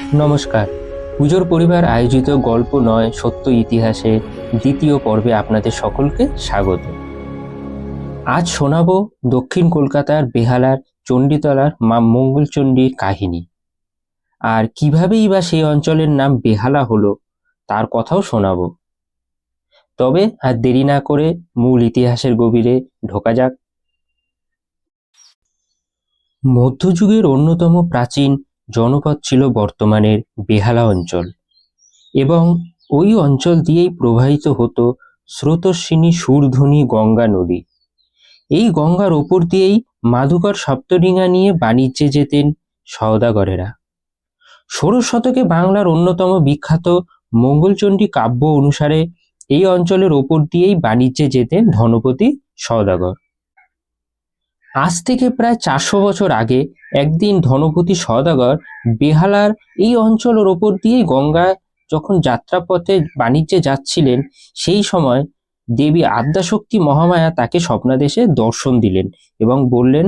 নমস্কার। পুজোর পরিবার আয়োজিত গল্প নয়, সত্য ইতিহাসে দ্বিতীয় পর্বে আপনাদের সকলকে স্বাগত। আজ শোনাব দক্ষিণ কলকাতার বেহালার চণ্ডীতলার মা মঙ্গলচণ্ডীর কাহিনী। আর কিভাবেই বা সেই অঞ্চলের নাম বেহালা হলো, তার কথাও শোনাবো। তবে আর দেরি না করে মূল ইতিহাসের গভীরে ঢোকা যাক। মধ্যযুগের অন্যতম প্রাচীন জনপদ ছিল বর্তমানের বেহালা অঞ্চল এবং ওই অঞ্চল দিয়েই প্রবাহিত হতো স্রোতস্বিনী সুরধনী গঙ্গা নদী। এই গঙ্গার ওপর দিয়েই মাধুকর সপ্তডিঙা নিয়ে বাণিজ্যে যেতেন সওদাগরেরা। ষোড়শ শতকে বাংলার অন্যতম বিখ্যাত মঙ্গলচণ্ডী কাব্য অনুসারে এই অঞ্চলের ওপর দিয়েই বাণিজ্যে যেতেন ধনপতি সওদাগর। আজ থেকে প্রায় চারশো বছর আগে একদিন ধনপতি সওদাগর বেহালার এই অঞ্চলের ওপর দিয়েই গঙ্গা যখন যাত্রাপথে বাণিজ্যে যাচ্ছিলেন, সেই সময় দেবী আদ্যাশক্তি মহামায়া তাকে স্বপ্নাদেশে দর্শন দিলেন এবং বললেন,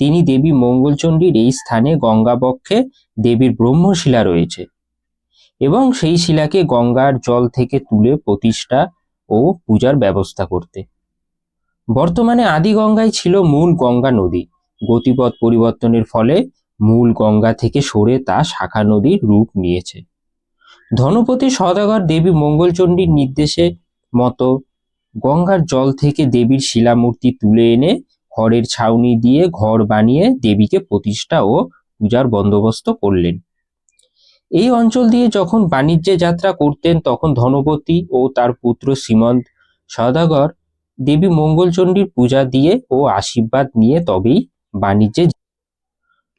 তিনি দেবী মঙ্গলচণ্ডীর এই স্থানে গঙ্গাবক্ষে দেবীর ব্রহ্মশিলা রয়েছে এবং সেই শিলাকে গঙ্গার জল থেকে তুলে প্রতিষ্ঠা ও পূজার ব্যবস্থা করতে। বর্তমানে আদি গঙ্গাই ছিল মূল গঙ্গা নদী। গতিপথ পরিবর্তনের ফলে মূল গঙ্গা থেকে সরে তা শাখা নদীর রূপ নিয়েছে। ধনপতি সদাগর দেবী মঙ্গলচণ্ডীর নির্দেশে মতো গঙ্গার জল থেকে দেবীর শিলামূর্তি তুলে এনে ঘরের ছাউনি দিয়ে ঘর বানিয়ে দেবীকে প্রতিষ্ঠা ও পূজার বন্দোবস্ত করলেন। এই অঞ্চল দিয়ে যখন বাণিজ্যে যাত্রা করতেন, তখন ধনপতি ও তার পুত্র শ্রীমন্ত সদাগর দেবী মঙ্গলচণ্ডীর পূজা দিয়ে ও আশীর্বাদ নিয়ে তবেই বাণিজ্যে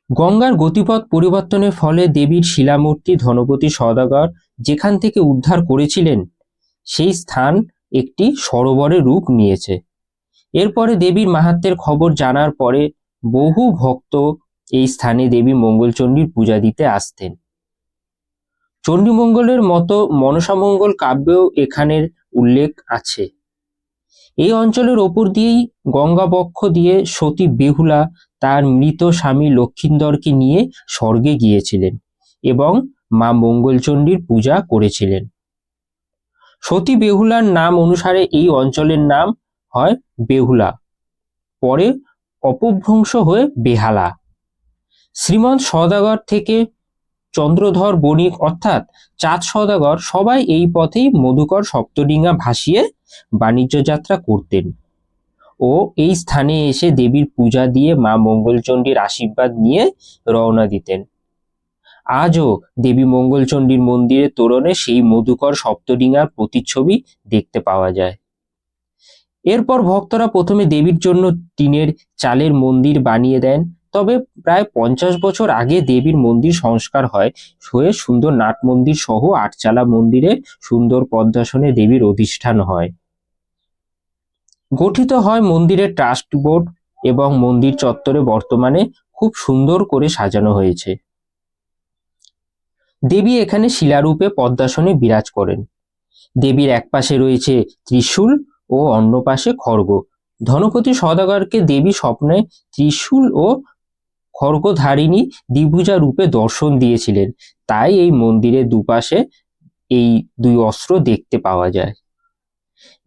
গঙ্গার গতিপথ পরিবর্তনের ফলে দেবীর শিলামূর্তি ধনপতি সদাগর যেখান থেকে উদ্ধার করেছিলেন, সেই স্থান একটি সরোবরের রূপ নিয়েছে। এরপরে দেবীর মাহাত্মের খবর জানার পরে বহু ভক্ত এই স্থানে দেবী মঙ্গলচণ্ডীর পূজা দিতে আসতেন। চণ্ডীমঙ্গলের মতো মনসামঙ্গল কাব্যেও এখানের উল্লেখ আছে। এই অঞ্চলের ওপর দিয়েই গঙ্গাবক্ষ দিয়ে সতী বেহুলা তার মৃত স্বামী লক্ষিন্দরকে নিয়ে স্বর্গে গিয়েছিলেন এবং মা মঙ্গলচণ্ডীর পূজা করেছিলেন। সতী বেহুলার নাম অনুসারে এই অঞ্চলের নাম হয় বেহুলা, পরে অপভ্রংশ হয়ে বেহালা। শ্রীমন্ত সদাগর থেকে চন্দ্রধর বণিক অর্থাৎ চাঁদ সদাগর সবাই এই পথেই মধুকর সপ্তডিঙ্গা ভাসিয়ে বাণিজ্য যাত্রা করতেন। ও এই স্থানে এসে দেবীর পূজা দিয়ে মা মঙ্গলচণ্ডীর আশীর্বাদ নিয়ে রওনা দিতেন। আজও দেবী মঙ্গলচণ্ডীর মন্দিরের তোরণে সেই মধুকর সপ্তডিঙ্গার প্রতিচ্ছবি দেখতে পাওয়া যায়। এরপর ভক্তরা প্রথমে দেবীর জন্য টিনের চালের মন্দির বানিয়ে দেন। তবে প্রায় পঞ্চাশ বছর আগে দেবীর মন্দির সংস্কার হয়। হয়ে সুন্দর নাট মন্দির সহ আটচালা মন্দিরে সুন্দর পদ্মাসনে দেবীর অধিষ্ঠান হয়। গঠিত হয় মন্দিরের ট্রাস্ট বোর্ড এবং মন্দির চত্বরে বর্তমানে খুব সুন্দর করে সাজানো হয়েছে। দেবী এখানে শিলারূপে পদ্মাসনে বিরাজ করেন। দেবীর এক পাশে রয়েছে ত্রিশূল ও অন্য পাশে খড়গ। ধনপতি সদাগরকে দেবী স্বপ্নে ত্রিশূল ও খড়গধারিণী দ্বিভুজা রূপে দর্শন দিয়েছিলেন। তাই এই মন্দিরের দুপাশে এই দুই অস্ত্র দেখতে পাওয়া যায়।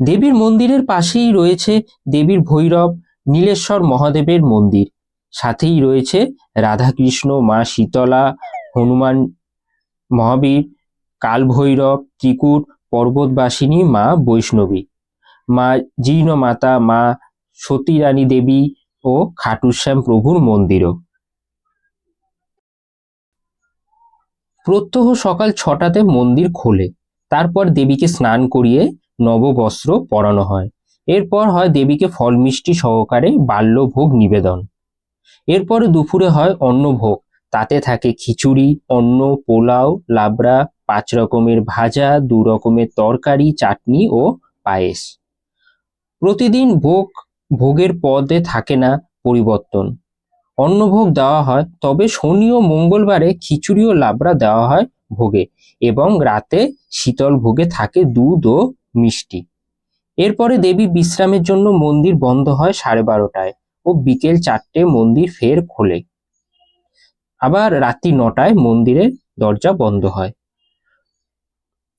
দেবীর মন্দিরের পাশেই রয়েছে দেবীর ভৈরব, নীলেশ্বর মহাদেবের মন্দির। সাথেই রয়েছে রাধাকৃষ্ণ, মা শীতলা, হনুমান মহাবীর, কালভৈরব, ত্রিকুট, পর্বতবাসিনী, মা বৈষ্ণবী। মা জীর্ণ মাতা মা সতী রানী দেবী ও খাটুশ্যাম প্রভুর মন্দিরও। প্রত্যহ সকাল ছটাতে মন্দির খোলে। তারপর দেবীকে স্নান করিয়ে নববস্ত্র পরানো হয়। এরপর হয় দেবীকে ফল মিষ্টি সহকারে বাল্যভোগ নিবেদন। এরপরে দুপুরে হয় অন্নভোগ। তাতে থাকে খিচুড়ি, অন্ন, পোলাও, লাবড়া, পাঁচ রকমের ভাজা, দু রকমের তরকারি, চাটনি ও পায়েস। প্রতিদিন ভোগ, ভোগের পদে থাকে না পরিবর্তন। অন্নভোগ দেওয়া হয়, তবে শনি ও মঙ্গলবারে খিচুড়ি ও লাবড়া দেওয়া হয় ভোগে এবং রাতে শীতল ভোগে থাকে দুধ ও মিষ্টি। এরপরে দেবী বিশ্রামের জন্য মন্দির বন্ধ হয় সাড়ে বারোটায় ও বিকেল চারটে মন্দির ফের খোলে। আবার রাত্রি নটায় মন্দিরের দরজা বন্ধ হয়।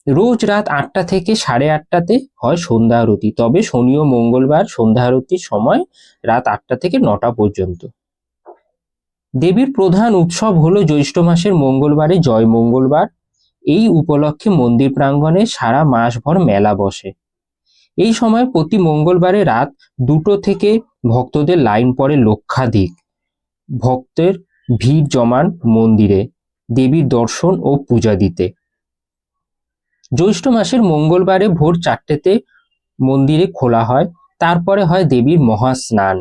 রোজ রাত আটটা থেকে সাড়ে আটটাতে হয় সন্ধ্যা আরতি, তবে শনি ও মঙ্গলবার সন্ধ্যা আরতির সময় রাত আটটা থেকে নটা পর্যন্ত। দেবীর প্রধান উৎসব হলো জ্যৈষ্ঠ মাসের মঙ্গলবারে জয় মঙ্গলবার। এই উপলক্ষে মন্দির প্রাঙ্গণে সারা মাসভর মেলা বসে। এই সময় প্রতি মঙ্গলবারে রাত দুটো থেকে ভক্তদের লাইন পড়ে লক্ষাধিক। ভক্তের ভিড় জমান মন্দিরে দেবীর দর্শন ও পূজা দিতে। জ্যৈষ্ঠ মাসের মঙ্গলবারে ভোর চারটেতে মন্দিরে খোলা হয়, তারপরে হয় দেবীর মহাস্নান।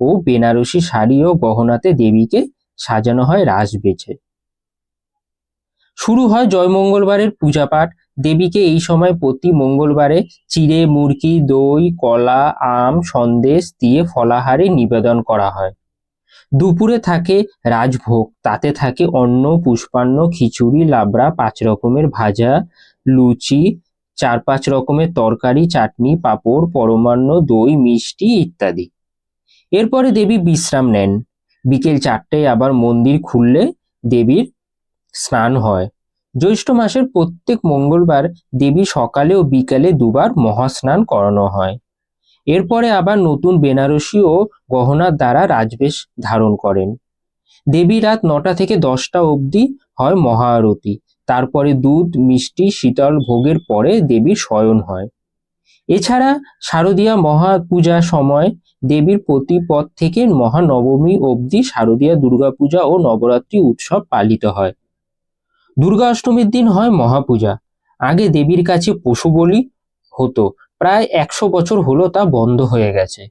ও বেনারসি শাড়ি ও গহনাতে দেবীকে সাজানো হয় রাস বেছে। শুরু হয় জয় মঙ্গলবারের পূজা পাঠ। দেবীকে এই সময় প্রতি মঙ্গলবারে চিড়ে, মুরগি, দই, কলা, আম, সন্দেশ দিয়ে ফলাহারে নিবেদন করা হয়। দুপুরে থাকে রাজভোগ, তাতে থাকে অন্ন, পুষ্পান্ন, খিচুড়ি, লাবড়া, পাঁচ রকমের ভাজা, লুচি, চার পাঁচ রকমের তরকারি, চাটনি, পাঁপড়, পরমান্ন, দই, মিষ্টি ইত্যাদি। এরপরে দেবী বিশ্রাম নেন। বিকেল চারটেয় আবার মন্দির খুললে দেবীর স্নান হয়। জ্যৈষ্ঠ মাসের প্রত্যেক মঙ্গলবার দেবী সকালে ও বিকালে দুবার মহাস্নান করানো হয়। এরপরে আবার নতুন বেনারসি ও গহনার দ্বারা রাজবেশ ধারণ করেন। দেবী রাত নটা থেকে দশটা অবধি হয় মহা আরতি তারপরে দুধ, মিষ্টি, শীতল ভোগের পরে দেবীর শয়ন হয়। এছাড়া শারদীয়া মহা পূজার সময় দেবীর প্রতিপদ থেকে মহানবমী অবধি শারদীয়া দুর্গাপূজা ও নবরাত্রি উৎসব পালিত হয়। দুর্গা অষ্টমীর দিন হয় মহাপূজা। আগে দেবীর কাছে পশু বলি হতো। প্রায় একশো বছর হলো তা বন্ধ হয়ে গেছে।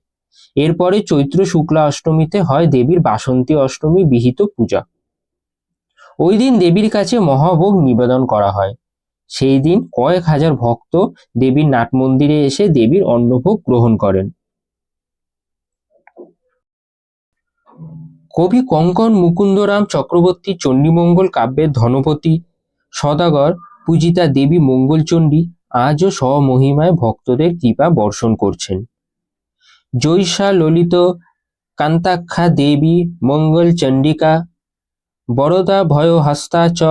এরপরে চৈত্র শুক্লা অষ্টমীতে হয় দেবীর বাসন্তী অষ্টমী বিহিত পূজা। ওই দিন দেবীর কাছে মহাভোগ নিবেদন করা হয়। সেই দিন কয়েক হাজার ভক্ত দেবীর নাট মন্দিরে এসে দেবীর অন্নভোগ গ্রহণ করেন। কবি কঙ্কন মুকুন্দরাম চক্রবর্তী চণ্ডীমঙ্গল কাব্যের ধনপতি, সদাগর পূজিতা দেবী মঙ্গলচণ্ডী আজও স্বমহিমায় ভক্তদের কৃপা বর্ষণ করছেন। জৈষা ললিত কান্তাক্ষা দেবী মঙ্গল চণ্ডিকা বরদা ভয়হস্তা চ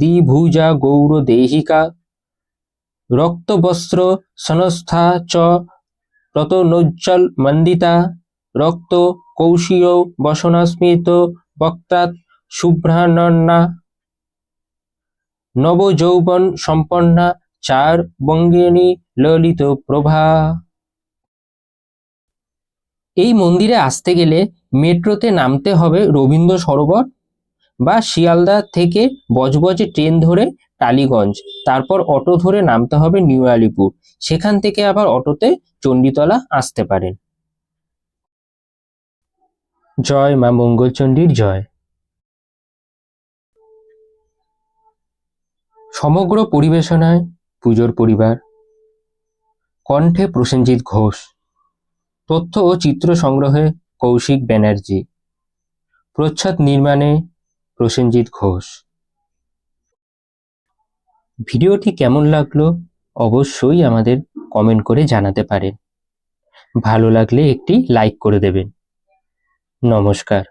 দ্বিভুজা গৌর দেহিকা। রক্তবস্ত্র সনস্থা চ রতনোজ্জ্বল মন্দিতা। রক্ত কৌশীয় বসনাস্মিত বক্তাৎ শুভ্রানন্না। নবযৌবন সম্পন্না চার বঙ্গিনী ললিত প্রভা। এই মন্দিরে আসতে গেলে মেট্রোতে নামতে হবে রবীন্দ্র সরোবর। বা শিয়ালদা থেকে বজবজে ট্রেন ধরে টালিগঞ্জ, তারপর অটো ধরে নামতে হবে নিউ আলিপুর। সেখান থেকে আবার অটোতে চণ্ডীতলা আসতে পারেন। জয় মা মঙ্গলচণ্ডীর জয়। সমগ্র পরিবেশনায় পুজোর পরিবার। কণ্ঠে প্রসেনজিৎ ঘোষ। তথ্য ও চিত্র সংগ্রহে কৌশিক ব্যানার্জি। প্রচ্ছদ নির্মাণে প্রসেনজিৎ ঘোষ। ভিডিওটি কেমন লাগল অবশ্যই আমাদের কমেন্ট করে জানাতে পারেন। ভালো লাগলে একটি লাইক করে দেবেন। নমস্কার।